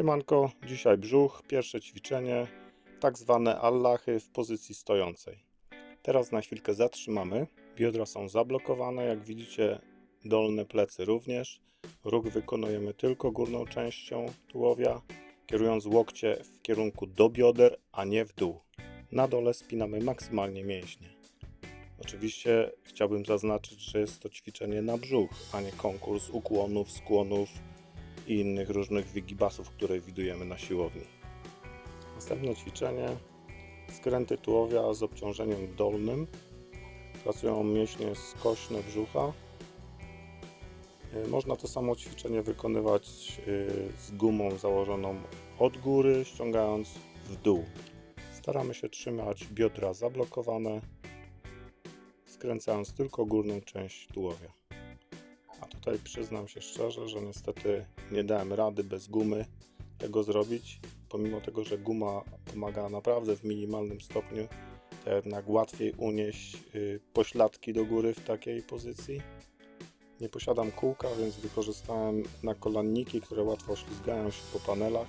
Siemanko, dzisiaj brzuch, pierwsze ćwiczenie, tak zwane allachy w pozycji stojącej. Teraz na chwilkę zatrzymamy, biodra są zablokowane, jak widzicie dolne plecy również. Ruch wykonujemy tylko górną częścią tułowia, kierując łokcie w kierunku do bioder, a nie w dół. Na dole spinamy maksymalnie mięśnie. Oczywiście chciałbym zaznaczyć, że jest to ćwiczenie na brzuch, a nie konkurs ukłonów, skłonów i innych różnych wygibasów, które widujemy na siłowni. Następne ćwiczenie skręty tułowia z obciążeniem dolnym. Pracują mięśnie skośne brzucha. Y, Można to samo ćwiczenie wykonywać y, z gumą założoną od góry, ściągając w dół. Staramy się trzymać biodra zablokowane, skręcając tylko górną część tułowia. Tutaj przyznam się szczerze, że niestety nie dałem rady bez gumy tego zrobić. Pomimo tego, że guma pomaga naprawdę w minimalnym stopniu, to jednak łatwiej unieść y, pośladki do góry w takiej pozycji. Nie posiadam kółka, więc wykorzystałem nakolanniki, które łatwo ślizgają się po panelach.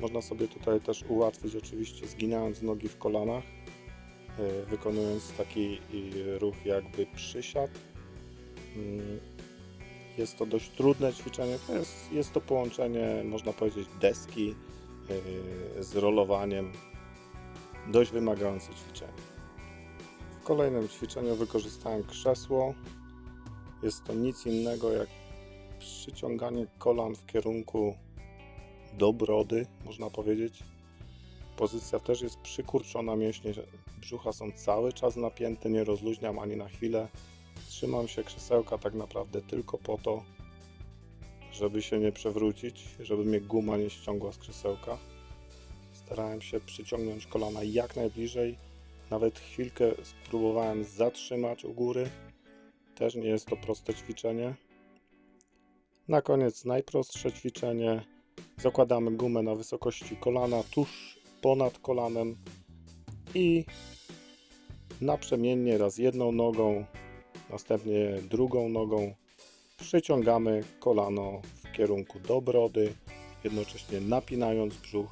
Można sobie tutaj też ułatwić, oczywiście zginając nogi w kolanach, y, wykonując taki y, ruch jakby przysiad. Jest to dość trudne ćwiczenie. To jest, jest to połączenie, można powiedzieć, deski yy, z rolowaniem. Dość wymagające ćwiczenie. W kolejnym ćwiczeniu wykorzystałem krzesło. Jest to nic innego jak przyciąganie kolan w kierunku do brody, można powiedzieć. Pozycja też jest przykurczona, mięśnie brzucha są cały czas napięte, nie rozluźniam ani na chwilę. Trzymam się krzesełka tak naprawdę tylko po to, żeby się nie przewrócić, żeby mnie guma nie ściągła z krzesełka. Starałem się przyciągnąć kolana jak najbliżej. Nawet chwilkę spróbowałem zatrzymać u góry. Też nie jest to proste ćwiczenie. Na koniec najprostsze ćwiczenie. Zakładamy gumę na wysokości kolana, tuż ponad kolanem i naprzemiennie raz jedną nogą, następnie drugą nogą przyciągamy kolano w kierunku do brody, jednocześnie napinając brzuch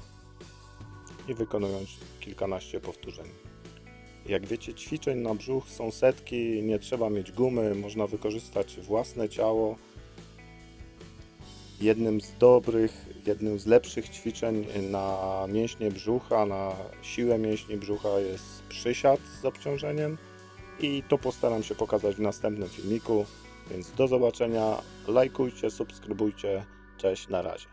i wykonując kilkanaście powtórzeń. Jak wiecie, ćwiczeń na brzuch są setki, nie trzeba mieć gumy, można wykorzystać własne ciało. Jednym z dobrych, jednym z lepszych ćwiczeń na mięśnie brzucha, na siłę mięśni brzucha jest przysiad z obciążeniem i to postaram się pokazać w następnym filmiku. Więc do zobaczenia, lajkujcie, subskrybujcie, cześć, na razie.